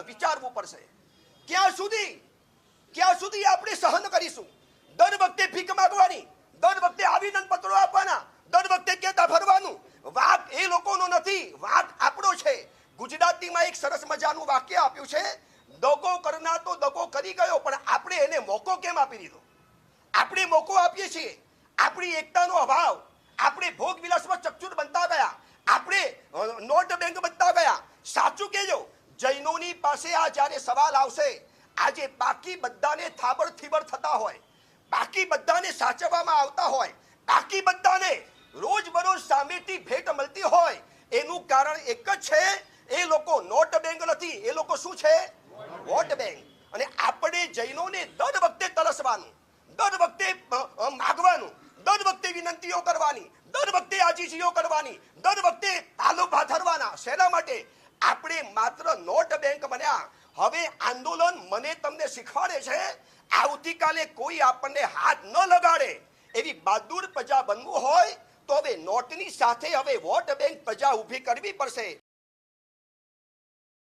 વિચારવું પડશે. ક્યાં સુધી? ક્યાં સુધી આપણે સહન કરીશું? દર વખતે ભીખ માગવાની, દર વખતે આવેદન પત્રો આપવાના, દર વખતે કેતા ફરવાનું. વાક એ લોકોનો નથી વાક આપણો છે. ગુજરાતીમાં એક સરસ મજાનું વાક્ય આપ્યું છે, દગો કરનાર તો દગો કરી ગયો, પણ આપણે એને મોકો કેમ આપી દીધો? આપણે મોકો આપીએ છીએ. આપણી એકતાનો અભાવ. આપણે ભોગ વિલાસમાં ચકચુર બનતા ગયા આપણે અ, નોટ બેંક બનતા ગયા સાચું કહેજો જૈનોની પાસે આ જ્યારે સવાલ આવશે, આજે બાકી બધાને થાબડ થીબડ થતા હોય, બાકી બધાને સાચવવામાં આવતા હોય, બાકી બધાને રોજબરોજ સામેથી ભેટ મળતી હોય, એનું કારણ એક જ છે, એ લોકો નોટ બેંક નથી, એ લોકો શું છે? Vote bank. અને આપણે જૈનોને દર વખતે તરસવાનું, દર વખતે માગવાનું, દર વખતે વિનંતીઓ કરવાની, દર વખતે આજીજીઓ કરવાની, દર વખતે તાલુ ભાથરવાના શેના માટે? આપણે માત્ર નોટ બેંક બન્યા. હવે આંદોલન મને તમને શીખવાડે છે, આવતીકાલે કોઈ આપણને હાથ ન લગાડે. એવી બહાદુર પ્રજા બનવું હોય તો હવે નોટની સાથે હવે વોટ બેંક પ્રજા ઊભી કરવી પડશે.